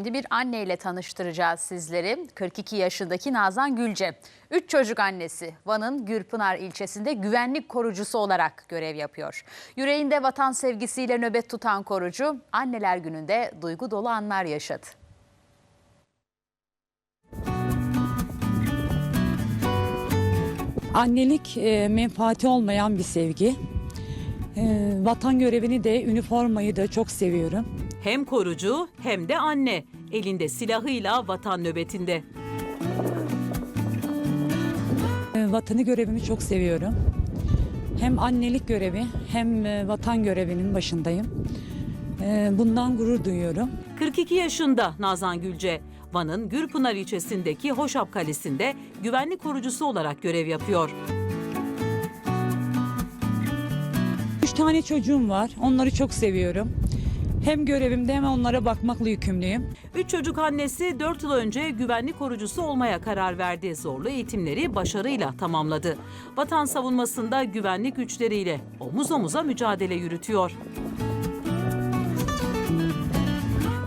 Şimdi bir anneyle tanıştıracağız sizleri. 42 yaşındaki Nazan Gülce. 3 çocuk annesi. Van'ın Gürpınar ilçesinde güvenlik korucusu olarak görev yapıyor. Yüreğinde vatan sevgisiyle nöbet tutan korucu anneler gününde duygu dolu anlar yaşadı. Annelik e, menfaati olmayan bir sevgi. E, vatan görevini de, üniformayı da çok seviyorum. Hem korucu hem de anne. Elinde silahıyla vatan nöbetinde. E, vatanı görevimi çok seviyorum. Hem annelik görevi hem e, vatan görevinin başındayım. E, bundan gurur duyuyorum. 42 yaşında Nazan Gülce. Van'ın Gürpınar ilçesindeki Hoşap Kalesi'nde güvenlik korucusu olarak görev yapıyor. Üç tane çocuğum var. Onları çok seviyorum. Hem görevimde hem onlara bakmakla yükümlüyüm. Üç çocuk annesi 4 yıl önce güvenlik korucusu olmaya karar verdi. Zorlu eğitimleri başarıyla tamamladı. Vatan savunmasında güvenlik güçleriyle omuz omuza mücadele yürütüyor.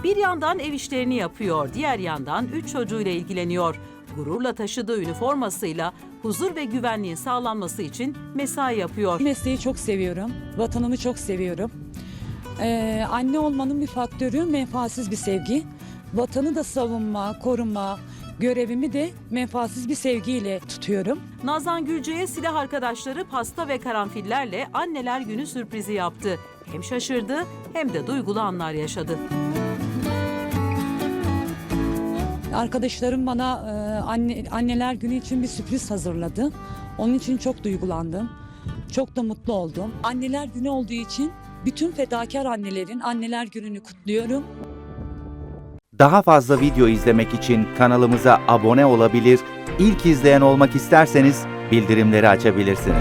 Bir yandan ev işlerini yapıyor, diğer yandan üç çocuğuyla ilgileniyor. Gururla taşıdığı üniformasıyla huzur ve güvenliğin sağlanması için mesai yapıyor. Mesleği çok seviyorum. Vatanımı çok seviyorum. Ee, anne olmanın bir faktörü menfaatsiz bir sevgi. Vatanı da savunma, koruma, görevimi de menfaatsiz bir sevgiyle tutuyorum. Nazan Gülce'ye silah arkadaşları pasta ve karanfillerle anneler günü sürprizi yaptı. Hem şaşırdı hem de duygulu anlar yaşadı. Arkadaşlarım bana e, anne, anneler günü için bir sürpriz hazırladı. Onun için çok duygulandım. Çok da mutlu oldum. Anneler günü olduğu için bütün fedakar annelerin anneler gününü kutluyorum. Daha fazla video izlemek için kanalımıza abone olabilir, ilk izleyen olmak isterseniz bildirimleri açabilirsiniz.